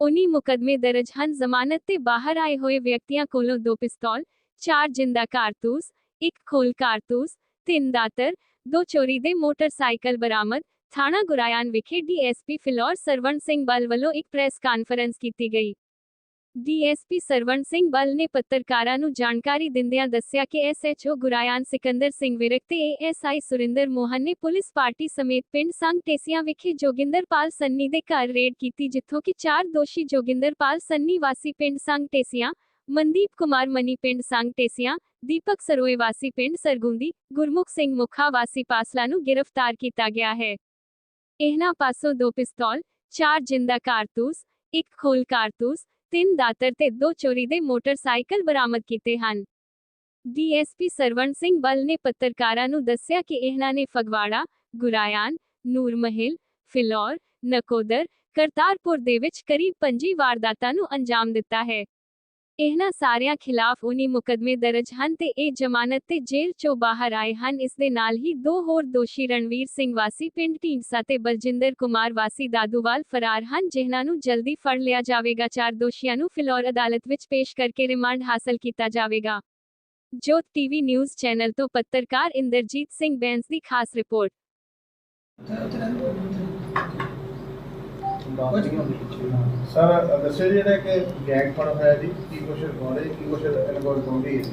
19 ਮੁਕਦਮੇ ਦਰਜ ਹਨ। ਜ਼ਮਾਨਤ ਤੇ ਬਾਹਰ ਆਏ ਹੋਏ ਵਿਅਕਤੀਆਂ ਕੋਲੋਂ ਦੋ ਪਿਸਤੌਲ, ਚਾਰ ਜਿੰਦਾ ਕਾਰਤੂਸ, ਇੱਕ ਖੋਲ ਕਾਰਤੂਸ, ਤਿੰਨ ਦਾਤਰ, ਦੋ ਚੋਰੀ ਦੇ ਮੋਟਰਸਾਈਕਲ ਬਰਾਮਦ। ਥਾਣਾ ਗੁਰਾਇਆਨ ਵਿਖੇ ਡੀਐਸਪੀ ਫਿਲੌਰ ਸਰਵਣ ਸਿੰਘ ਬਲ ਵੱਲੋਂ ਇੱਕ ਪ੍ਰੈਸ ਕਾਨਫਰੰਸ ਕੀਤੀ ਗਈ। ਡੀਐਸਪੀ ਸਰਵਣ ਸਿੰਘ ਬਲ ਨੇ ਪੱਤਰਕਾਰਾਂ ਨੂੰ ਜਾਣਕਾਰੀ ਦਿੰਦਿਆਂ ਦੱਸਿਆ ਕਿ ਐਸਐਚਓ ਗੁਰਾਇਆਨ ਸਿਕੰਦਰ ਸਿੰਘ ਵਿਰਕ ਤੇ ਏਐਸਆਈ ਸੁਰਿੰਦਰ ਮੋਹਨ ਨੇ ਪੁਲਿਸ ਪਾਰਟੀ ਸਮੇਤ ਪਿੰਡ ਸੰਘ ਟੇਸੀਆਂ ਵਿਖੇ ਜੋਗਿੰਦਰਪਾਲ ਸੰਨੀ ਦੇ ਘਰ ਰੇਡ ਕੀਤੀ, ਜਿੱਥੋਂ ਕਿ ਚਾਰ ਦੋਸ਼ੀ ਜੋਗਿੰਦਰਪਾਲ ਸੰਨੀ ਵਾਸੀ ਪਿੰਡ ਸੰਘ ਟੇਸੀਆਂ, ਮਨਦੀਪ ਕੁਮਾਰ ਮਨੀ ਪਿੰਡ ਸੰਘ ਟੇਸੀਆਂ, ਦੀਪਕ ਸਰੋਏ ਵਾਸੀ ਪਿੰਡ ਸਰਗੁੰਦੀ, ਗੁਰਮੁਖ ਸਿੰਘ ਮੁਖਾ ਵਾਸੀ ਪਾਸਲਾ ਨੂੰ ਗ੍ਰਿਫਤਾਰ ਕੀਤਾ ਗਿਆ ਹੈ। ਇਹਨਾਂ ਪਾਸੋਂ ਦੋ ਪਿਸਤੌਲ, ਚਾਰ ਜਿੰਦਾ ਕਾਰਤੂਸ, ਇੱਕ ਖੋਲ ਕਾਰਤੂਸ ਤਿੰਨ ਦਾਤਰ ਤੇ ਦੋ ਚੋਰੀ ਦੇ ਮੋਟਰਸਾਈਕਲ ਬਰਾਮਦ ਕੀਤੇ ਹਨ। ਡੀਐਸਪੀ ਸਰਵਣ ਸਿੰਘ ਬਲ ਨੇ ਪੱਤਰਕਾਰਾਂ ਨੂੰ ਦੱਸਿਆ ਕਿ ਇਹਨਾਂ ਨੇ ਫਗਵਾੜਾ, ਗੁਰਾਇਆਨ, ਨੂਰਮਹਿਲ, ਫਿਲੌਰ, ਨਕੋਦਰ, ਕਰਤਾਰਪੁਰ ਦੇ ਵਿੱਚ ਕਰੀਬ 25 ਵਾਰਦਾਤਾਂ ਨੂੰ ਅੰਜਾਮ ਦਿੱਤਾ ਹੈ। ਇਹਨਾਂ ਸਾਰਿਆਂ ਖਿਲਾਫ 19 ਮੁਕਦਮੇ ਦਰਜ ਹਨ ਤੇ ਇਹ ਜ਼ਮਾਨਤ ਤੇ ਜੇਲ੍ਹ ਚੋਂ ਬਾਹਰ ਆਏ ਹਨ। ਇਸ ਦੇ ਨਾਲ ਹੀ ਦੋ ਹੋਰ ਦੋਸ਼ੀ ਰਣਵੀਰ ਸਿੰਘ ਵਾਸੀ, ਪਿੰਡ ਢੀਂਡਸਾ ਤੇ ਬਲਜਿੰਦਰ ਕੁਮਾਰ ਵਾਸੀ ਦਾਦੂਵਾਲ ਫਰਾਰ ਹਨ, ਜਿਨ੍ਹਾਂ ਨੂੰ ਜਲਦੀ ਫੜ ਲਿਆ ਜਾਵੇਗਾ। ਚਾਰ ਦੋਸ਼ੀਆਂ ਨੂੰ ਫਿਲੌਰ ਅਦਾਲਤ ਵਿੱਚ ਪੇਸ਼ ਕਰਕੇ ਰਿਮਾਂਡ ਹਾਸਲ ਕੀਤਾ ਜਾਵੇਗਾ। ਜੋਤ ਟੀਵੀ ਨਿਊਜ਼ ਚੈਨਲ ਤੋਂ ਪੱਤਰਕਾਰ ਇੰਦਰਜੀਤ ਸਿੰਘ ਬੈਂਸ ਦੀ ਖਾਸ ਰਿਪੋਰਟ। ਸਰ ਦੱਸਿਓ ਜੀ ਜਿਹੜਾ ਕਿ ਗੈਂਗ ਫੜ ਹੋਇਆ ਜੀ ਕੀ ਕੁਛ ਹੋ ਰਿਹਾ ਜੀ ਕੀ ਕੁਛ ਇਨਵੋਲਵ ਹੋ ਰਹੀ ਹੈ ਜੀ?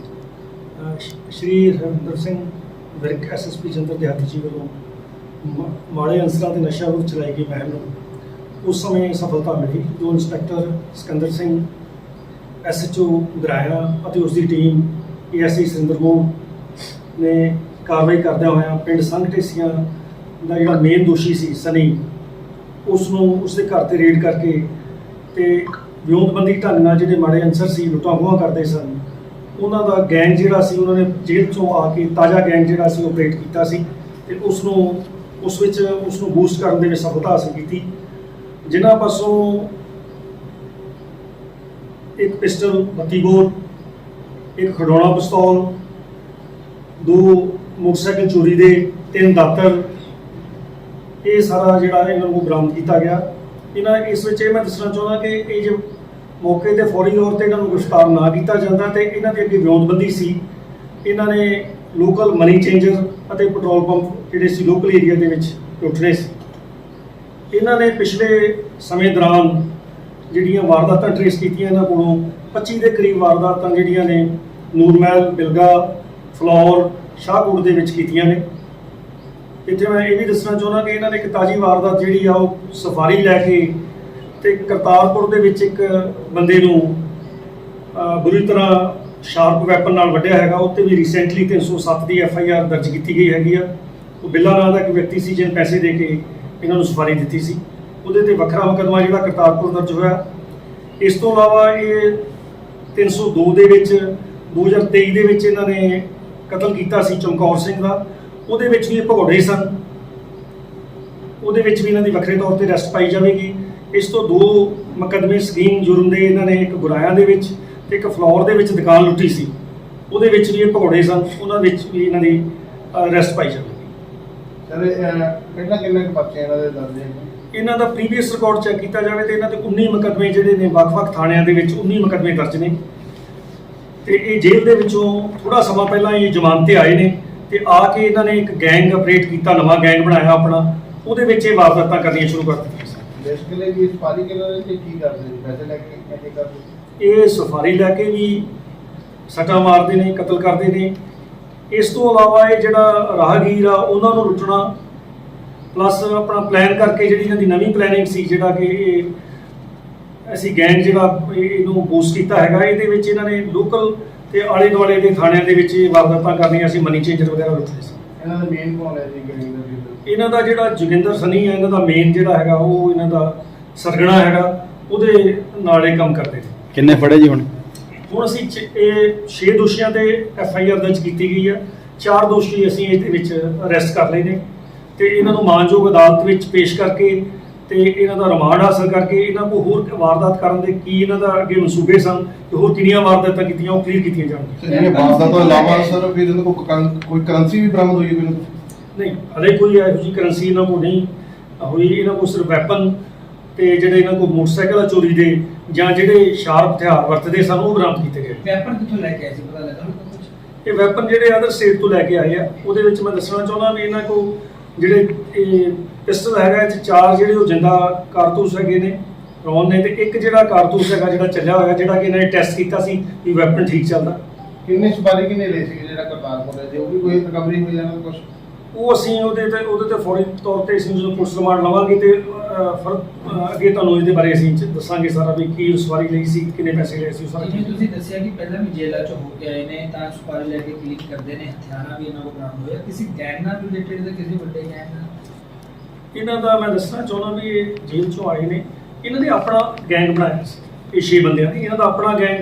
ਅਹ ਸ਼- ਸ਼੍ਰੀ ਹਰਿੰਦਰ ਸਿੰਘ ਵਿਰਕ ਐਸਐਸਪੀ ਜੰਦਰ ਦਿਹਾਤੀ ਜੀ ਵੱਲੋਂ ਮਾੜੇ ਅਨਸਰਾਂ ਤੇ ਨਸ਼ਾ ਵਿਰੁੱਧ ਚਲਾਈ ਗਈ ਮੁਹਿੰਮ ਨੂੰ। ਉਸ ਸਮੇਂ ਸਫਲਤਾ ਮਿਲੀ। ਜੋ ਇੰਸਪੈਕਟਰ ਸਿਕੰਦਰ ਸਿੰਘ ਐਸਐਚਓ ਗਰਾਇਆ ਅਤੇ ਉਸ ਦੀ ਟੀਮ ਏਐਸਆਈ ਸੁਰਿੰਦਰ ਮੋਹਨ ਨੇ ਕਾਰਵਾਈ ਕਰਦਿਆਂ ਹੋਇਆਂ ਪਿੰਡ ਸੰਘ ਢੇਸੀਆਂ ਦਾ ਜਿਹੜਾ ਮੇਨ ਦੋਸ਼ੀ ਸੀ ਸਨੀ ਉਸ ਨੂੰ ਉਸ ਦੇ ਘਰ ਤੇ ਰੇਡ ਕਰਕੇ ਤੇ ਵਿਉਂਤਬੰਦੀ ਢੰਗ ਨਾਲ ਜਿਹੜੇ ਮਾੜੇ ਅਨਸਰ ਸੀ ਲੁੱਟਾਂ ਖੋਹਾਂ ਕਰਦੇ ਸਨ, ਉਹਨਾਂ ਦਾ ਗੈਂਗ ਜਿਹੜਾ ਸੀ, ਉਹਨਾਂ ਨੇ ਜੇਲ੍ਹ ਤੋਂ ਆ ਕੇ ਤਾਜ਼ਾ ਗੈਂਗ ਜਿਹੜਾ ਸੀ ਆਪਰੇਟ ਕੀਤਾ ਸੀ ਤੇ ਉਸ ਨੂੰ ਉਸ ਵਿੱਚ ਉਸ ਨੂੰ ਬੂਸਟ ਕਰਨ ਦੇ ਵਿੱਚ ਸਫਲਤਾ ਹਾਸਲ ਕੀਤੀ। ਜਿਨ੍ਹਾਂ ਪਾਸੋਂ ਇੱਕ ਪਿਸਟਲ 32 ਬੋਰ, ਇੱਕ ਖਡੌਣਾ ਪਿਸਤੌਲ, ਦੋ ਮੋਟਰਸਾਈਕਲ ਚੋਰੀ ਦੇ, ਤਿੰਨ ਦਾਤਰ ਇਹ ਸਾਰਾ ਜਿਹੜਾ ਇਹਨਾਂ ਨੂੰ ਬਰਾਮਦ ਕੀਤਾ ਗਿਆ। ਇਹਨਾਂ ਇਸ ਵਿੱਚ ਇਹ ਮੈਂ ਦੱਸਣਾ ਚਾਹੁੰਦਾ ਕਿ ਇਹ ਜੇ ਮੌਕੇ ਤੇ ਫੌਰੀ ਤੌਰ ਤੇ ਇਹਨਾਂ ਨੂੰ ਗ੍ਰਿਫਤਾਰ ਨਾ ਕੀਤਾ ਜਾਂਦਾ ਤੇ ਇਹਨਾਂ ਦੇ ਅੱਗੇ ਵਿਉਂਤਬੰਦੀ ਸੀ। ਇਹਨਾਂ ਨੇ ਲੋਕਲ ਮਨੀ ਚੇਂਜਰ ਅਤੇ ਪੈਟਰੋਲ ਪੰਪ ਜਿਹੜੇ ਸੀ ਲੋਕਲ ਏਰੀਆ ਦੇ ਵਿੱਚ ਲੁੱਟਣੇ ਸੀ। ਇਹਨਾਂ ਨੇ ਪਿਛਲੇ ਸਮੇਂ ਦੌਰਾਨ ਜਿਹੜੀਆਂ ਵਾਰਦਾਤਾਂ ਟ੍ਰੇਸ ਕੀਤੀਆਂ ਇਹਨਾਂ ਕੋਲੋਂ 25 ਦੇ ਕਰੀਬ ਵਾਰਦਾਤਾਂ ਜਿਹੜੀਆਂ ਨੇ ਨੂਰਮਹਿਲ, ਬਿਲਗਾ, ਫਲੌਰ, ਸ਼ਾਹਕੋਟ ਦੇ ਵਿੱਚ ਕੀਤੀਆਂ ਨੇ। ਇੱਥੇ ਮੈਂ ਇਹ ਵੀ ਦੱਸਣਾ ਚਾਹੁੰਦਾ ਕਿ ਇਹਨਾਂ ਨੇ ਇੱਕ ਤਾਜੀ ਵਾਰਦਾਤ ਜਿਹੜੀ ਆ ਉਹ ਸਫਾਰੀ ਲੈ ਕੇ ਤੇ ਕਰਤਾਰਪੁਰ ਦੇ ਵਿੱਚ ਇੱਕ ਬੰਦੇ ਨੂੰ ਬੁਰੀ ਤਰ੍ਹਾਂ ਸ਼ਾਰਪ ਵੈਪਨ ਨਾਲ ਵੱਢਿਆ ਹੈਗਾ। ਉੱਤੇ ਵੀ ਰੀਸੈਂਟਲੀ 307 ਦੀ ਐਫ ਆਈ ਆਰ ਦਰਜ ਕੀਤੀ ਗਈ ਹੈਗੀ ਆ। ਉਹ ਬਿੱਲਾ ਨਾਂ ਦਾ ਇੱਕ ਵਿਅਕਤੀ ਸੀ ਜਿਹਨੇ ਪੈਸੇ ਦੇ ਕੇ ਇਹਨਾਂ ਨੂੰ ਸਫਾਰੀ ਦਿੱਤੀ ਸੀ। ਉਹਦੇ ਤੇ ਵੱਖਰਾ ਮੁਕੱਦਮਾ ਜਿਹੜਾ ਕਰਤਾਰਪੁਰ ਦਰਜ ਹੋਇਆ। ਇਸ ਤੋਂ ਇਲਾਵਾ ਇਹ 302 ਦੇ ਵਿੱਚ 2023 ਦੇ ਵਿੱਚ ਇਹਨਾਂ ਨੇ ਕਤਲ ਕੀਤਾ ਸੀ ਚਮਕੌਰ ਸਿੰਘ ਦਾ। ਉਹਦੇ ਵਿੱਚ ਵੀ ਇਹ ਭਗੌੜੇ ਸਨ। ਉਹਦੇ ਵਿੱਚ ਵੀ ਇਹਨਾਂ ਦੀ ਵੱਖਰੇ ਤੌਰ ਤੇ ਅਰੈਸਟ ਪਾਈ ਜਾਵੇਗੀ। ਇਸ ਤੋਂ ਦੋ ਮੁਕੱਦਮੇ ਸਕੀਮ ਜੁਰਮ ਦੇ ਇਹਨਾਂ ਨੇ ਇੱਕ ਗੁਰਾਇਆ ਦੇ ਵਿੱਚ ਤੇ ਇੱਕ ਫਲੋਰ ਦੇ ਵਿੱਚ ਦੁਕਾਨ ਲੁੱਟੀ ਸੀ। ਉਹਦੇ ਵਿੱਚ ਵੀ ਇਹ ਭਗੌੜੇ ਸਨ। ਉਹਨਾਂ ਵਿੱਚ ਵੀ ਇਹਨਾਂ ਦੀ ਅਰੈਸਟ ਪਾਈ ਜਾਵੇਗੀ। ਸਰ ਪਹਿਲਾਂ ਕਿੰਨੇ ਕੁ ਪਰਚੇ ਇਹਨਾਂ ਦੇ ਦਰਜ ਹੈ ਇਹਨਾਂ ਦਾ ਪ੍ਰੀਵੀਅਸ ਰਿਕਾਰਡ ਚੈੱਕ ਕੀਤਾ ਜਾਵੇ ਤੇ ਇਹਨਾਂ ਤੇ 19 ਮੁਕੱਦਮੇ ਜਿਹੜੇ ਨੇ ਵੱਖ-ਵੱਖ ਥਾਣਿਆਂ ਦੇ ਵਿੱਚ 19 ਮੁਕੱਦਮੇ ਦਰਜ ਨੇ। ਤੇ ਇਹ ਜੇਲ੍ਹ ਦੇ ਵਿੱਚੋਂ ਥੋੜਾ ਸਮਾਂ ਪਹਿਲਾਂ ਇਹ ਜ਼ਮਾਨਤ ਤੇ ਆਏ ਨੇ। ਤੇ ਆ ਕੇ ਇਹਨਾਂ ਨੇ ਇੱਕ ਗੈਂਗ ਆਪਰੇਟ ਕੀਤਾ ਨਵਾਂ ਗੈਂਗ ਬਣਾਇਆ ਆਪਣਾ ਉਹਦੇ ਵਿੱਚ ਇਹ ਵਾਰਦਾਤਾਂ ਕਰਨੀਆਂ ਸ਼ੁਰੂ ਕਰ ਦਿੱਤੀਆਂ ਸਨ। ਬੇਸਿਕਲੀ ਵੀ ਸਫਾਰੀ ਕਿਹਨਾਂ ਦੇ ਤੇ ਕੀ ਕਰਦੇ ਜੀ ਪੈਸੇ ਲੈ ਕੇ ਕੀ ਕਰਦੇ ਇਹ ਸਫਾਰੀ ਲੈ ਕੇ ਵੀ ਸੱਟਾਂ ਮਾਰਦੇ ਨੇ ਕਤਲ ਕਰਦੇ ਨੇ। ਇਸ ਤੋਂ ਇਲਾਵਾ ਇਹ ਜਿਹੜਾ ਰਾਹਗੀਰ ਆ ਉਹਨਾਂ ਨੂੰ ਲੁੱਟਣਾ ਪਲੱਸ ਆਪਣਾ ਪਲਾਨ ਕਰਕੇ ਜਿਹੜੀ ਇਹਨਾਂ ਦੀ ਨਵੀਂ ਪਲੈਨਿੰਗ ਸੀ ਜਿਹੜਾ ਕਿ ਇਹ ਅਸੀਂ ਗੈਂਗ ਜਿਹੜਾ ਇਹ- ਇਹਨੂੰ ਬੂਸਟ ਕੀਤਾ ਹੈਗਾ ਇਹਦੇ ਵਿੱਚ ਇਹਨਾਂ ਨੇ ਲੋਕਲ ਤੇ ਆਲੇ ਦੁਆਲੇ ਦੇ ਥਾਣਿਆਂ ਦੇ ਵਿੱਚ ਇਹ ਵਾਰਦਾਤਾਂ ਕਰਨੀਆਂ ਸੀ ਮਨੀ ਚੇਂਜਰ ਵਗੈਰਾ ਲੁੱਟਦੇ ਸੀ। ਇਹਨਾਂ ਦਾ ਮੇਨ ਕੌਣ ਹੈ ਜੀ ਗੈਂਗ ਦਾ ਇਹਨਾਂ ਦਾ ਜਿਹੜਾ ਜੋਗਿੰਦਰ ਸਨੀ ਹੈ ਇਹਨਾਂ ਦਾ ਮੇਨ ਜਿਹੜਾ ਹੈਗਾ ਉਹ ਇਹਨਾਂ ਦਾ ਸਰਗਣਾ ਹੈਗਾ ਉਹਦੇ ਨਾਲ ਇਹ ਕੰਮ ਕਰਦੇ ਨੇ। ਕਿੰਨੇ ਫੜੇ ਜੀ ਹੁਣ? ਹੁਣ ਅਸੀਂ ਚ- ਇਹ 6 ਦੋਸ਼ੀਆਂ ਤੇ ਐਫ ਆਈ ਆਰ ਦਰਜ ਕੀਤੀ ਗਈ ਆ ਚਾਰ ਦੋਸ਼ੀ ਅਸੀਂ ਇਹਦੇ ਵਿੱਚ ਅਰੈਸਟ ਕਰ ਲਏ ਨੇ। ਤੇ ਇਹਨਾਂ ਨੂੰ ਮਾਨਯੋਗ ਅਦਾਲਤ ਵਿੱਚ ਪੇਸ਼ ਕਰਕੇ ਤੇ ਇਹਨਾਂ ਦਾ ਰਿਮਾਂਡ ਹਾਸਲ ਕਰਕੇ ਇਹਨਾਂ ਕੋ ਹੋਰ ਵਾਰਦਾਤ ਕਰਨ ਦੇ ਕੀ ਇਹਨਾਂ ਦਾ ਅੱਗੇ ਮਨਸੂਬੇ ਸਨ ਤੇ ਹੋਰ ਕਿੰਨੀਆਂ ਵਾਰਦਾਤਾਂ ਕੀਤੀਆਂ ਉਹ ਕਲੀਅਰ ਕੀਤੀਆਂ ਜਾਣਗੀਆਂ। ਤੇ ਜਿਹੜੇ ਵਾਰਦਾਤ ਤੋਂ ਇਲਾਵਾ ਸਰ ਫਿਰ ਇਹਨਾਂ ਕੋਲ ਕੋਈ ਕਰੰਸੀ ਵੀ ਬਰਾਮਦ ਹੋਈ ਹੈ ਕੋਈ? ਨਹੀਂ ਹਲੇ ਕੋਈ ਇਹੋ ਜਿਹੀ ਕਰੰਸੀ ਇਹਨਾਂ ਕੋਲ ਨਹੀਂ ਹੋਈ। ਇਹਨਾਂ ਕੋਲ ਸਿਰਫ ਵੈਪਨ ਤੇ ਜਿਹੜੇ ਇਹਨਾਂ ਕੋਲ ਮੋਟਰਸਾਈਕਲ ਆ ਚੋਰੀ ਦੇ ਜਾਂ ਜਿਹੜੇ ਸ਼ਾਰਪ ਹਥਿਆਰ ਵਰਤਦੇ ਸਨ ਉਹ ਬਰਾਮਦ ਕੀਤੇ ਗਏ। ਵੈਪਨ ਕਿੱਥੋਂ ਲੈ ਕੇ ਆਏ ਸੀ ਪਤਾ ਲੱਗਾ? ਇਹ ਵੈਪਨ ਜਿਹੜੇ ਅਦਰ ਸਟੇਟ ਤੋਂ ਲੈ ਕੇ ਆਏ ਆ। ਉਹਦੇ ਵਿੱਚ ਮੈਂ ਦੱਸਣਾ ਚਾਹੁੰਦਾ ਵੀ ਇਹਨਾਂ ਕੋਲ ਜਿਹੜੇ ਇਹ ਪਿਸਟਲ ਹੈਗਾ, ਇਹ 'ਚ ਚਾਰ ਜਿਹੜੇ ਉਹ ਜਿੰਦਾ ਕਾਰਤੂਸ ਹੈਗੇ ਨੇ ਰੌਨ ਨੇ ਤੇ ਇੱਕ ਜਿਹੜਾ ਕਾਰਤੂਸ ਹੈਗਾ ਜਿਹੜਾ ਚੱਲਿਆ ਹੋਇਆ, ਜਿਹੜਾ ਕਿ ਇਹਨਾਂ ਨੇ ਟੈਸਟ ਕੀਤਾ ਸੀ ਵੀ ਵੈਪਨ ਠੀਕ ਚੱਲਦਾ। ਕਿੰਨੇ ਸਵਾਰੀ ਕਿੰਨੇ ਲਏ ਸੀ ਜਿਹੜਾ ਕਰਤਾਰਪੁਰ ਹੈ ਉਹ ਵੀ ਕੋਈ ਰਿਕਵਰੀ ਹੋਈ ਜਾਣਾ ਕੁਝ ਉਹ ਅਸੀਂ ਉਹਦੇ ਤੇ ਉਹਦੇ ਤੇ ਫੌਰੀ ਤੌਰ ਤੇ ਅਸੀਂ ਜਦੋਂ ਪੁਲਿਸ ਰਿਮਾਂਡ ਲਵਾਂਗੇ ਤੇ ਫਿਰ ਅੱਗੇ ਤੁਹਾਨੂੰ ਇਹਦੇ ਬਾਰੇ ਅਸੀਂ ਦੱਸਾਂਗੇ ਸਾਰਾ ਵੀ ਕੀ ਸਵਾਰੀ ਲਈ ਸੀ ਕਿੰਨੇ ਪੈਸੇ ਲਏ ਸੀ ਸਾਰਾ ਜਿਵੇਂ ਤੁਸੀਂ ਦੱਸਿਆ ਕਿ ਪਹਿਲਾਂ ਵੀ ਜੇਲ੍ਹਾਂ ਚੋਂ ਹੋ ਕੇ ਆਏ ਨੇ ਤਾਂ ਸੁਪਾਰੀ ਲੈ ਕੇ ਕਲੀਨ ਕਰਦੇ ਨੇ? ਹਥਿਆਰਾਂ ਵੀ ਇਹਨਾਂ ਕੋਲ ਬਰਾਮਦ ਹੋਇਆ ਕਿਸੇ ਗੈਂਗ ਨਾਲ ਰਿਲੇਟਡ ਜਾਂ ਕਿਸੇ ਵੱਡੇ ਗੈਂਗ ਨਾਲ? ਇਹਨਾਂ ਦਾ ਮੈਂ ਦੱਸਣਾ ਚਾਹੁੰਦਾ ਵੀ ਇਹ ਜੇਲ੍ਹ ਚੋਂ ਆਏ ਨੇ। ਇਹਨਾਂ ਨੇ ਆਪਣਾ ਗੈਂਗ ਬਣਾਇਆ ਸੀ ਇਹ ਛੇ ਬੰਦਿਆਂ ਦੀ। ਇਹਨਾਂ ਦਾ ਆਪਣਾ ਗੈਂਗ